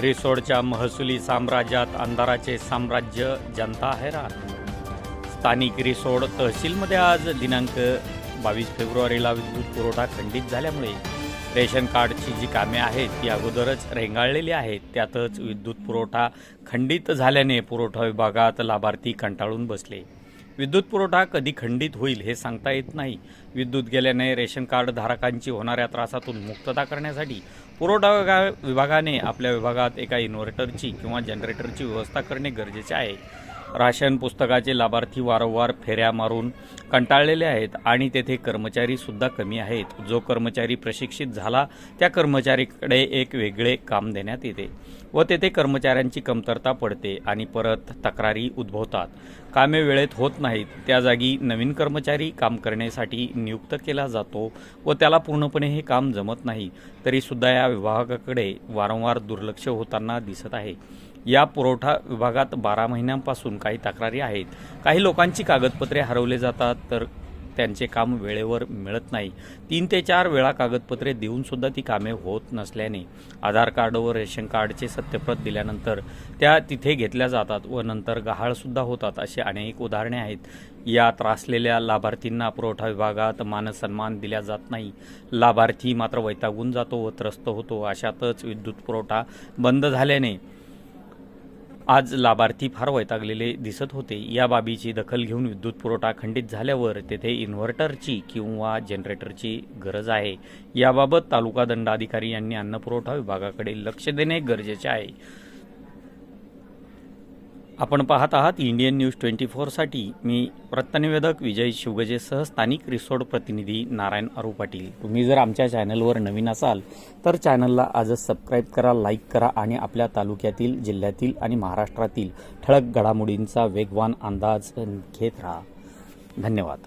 रिसोडच्या महसुली साम्राज्यात अंधाराचे साम्राज्य जनता हैराण. स्थानिक रिसोड तहसीलमध्ये आज दिनांक बावीस फेब्रुवारीला विद्युत पुरवठा खंडित झाल्यामुळे रेशन कार्डची जी कामे आहेत ती अगोदरच रेंगाळलेली आहेत. त्यातच विद्युत पुरवठा खंडित झाल्याने पुरवठा विभागात लाभार्थी कंटाळून बसले. विद्युत पुरवठा कधी खंडित होईल हे सांगता येत नाही. विद्युत गेल्याने रेशन कार्ड धारकांची होणाऱ्या त्रासातून मुक्तता करण्यासाठी पुरवठा विभागाने आपल्या विभागात एका इन्व्हर्टरची किंवा जनरेटरची व्यवस्था करणे गरजेचे आहे. राशन पुस्तकाचे लाभार्थी वारंवार फेऱ्या मारून कंटाळलेले आहेत आणि तेथे कर्मचारीसुद्धा कमी आहेत. जो कर्मचारी प्रशिक्षित झाला त्या कर्मचारीकडे एक वेगळे काम देण्यात येते व तेथे कर्मचाऱ्यांची कमतरता पडते आणि परत तक्रारी उद्भवतात. कामे वेळेत होत नाहीत त्या जागी नवीन कर्मचारी काम करण्यासाठी नियुक्त केला जातो व त्याला पूर्णपणे हे काम जमत नाही. तरीसुद्धा या विभागाकडे वारंवार दुर्लक्ष होताना दिसत आहे. या पुरवठा विभागात बारा महिन्यांपासून काही तक्रारी आहेत. काही लोकांची कागदपत्रे हरवले जातात तर त्यांचे काम वेळेवर मिळत नाही. तीन ते चार वेळा कागदपत्रे देऊन सुद्धा ती कामे होत नसल्याने आधार कार्ड व रेशन कार्डचे सत्यप्रत दिल्यानंतर त्या तिथे घेतल्या जातात व नंतर गहाळसुद्धा होतात अशी अनेक उदाहरणे आहेत. या त्रासलेल्या लाभार्थींना पुरवठा विभागात मानसन्मान दिला जात नाही. लाभार्थी मात्र वैतागून जातो व त्रस्त होतो. अशातच विद्युत पुरवठा बंद झाल्याने आज लाभार्थी फार वैतागलेले दिसत होते. या बाबीची दखल घेऊन विद्युत पुरवठा खंडित झाल्यावर तेथे इन्व्हर्टरची किंवा जनरेटरची गरज आहे. याबाबत तालुका दंडाधिकारी यांनी अन्नपुरवठा विभागाकडे लक्ष देणे गरजेचे आहे. आपण पाहत आहात इंडियन न्यूज ट्वेंटी फोरसाठी मी वृत्तनिवेदक विजय शिवगजेसह स्थानिक रिसोर्ट प्रतिनिधी नारायण अरू पाटील. तुम्ही जर आमच्या चॅनलवर नवीन असाल तर चॅनलला आजच सबस्क्राईब करा लाईक करा आणि आपल्या तालुक्यातील जिल्ह्यातील आणि महाराष्ट्रातील ठळक घडामोडींचा वेगवान अंदाज घेत राहा. धन्यवाद.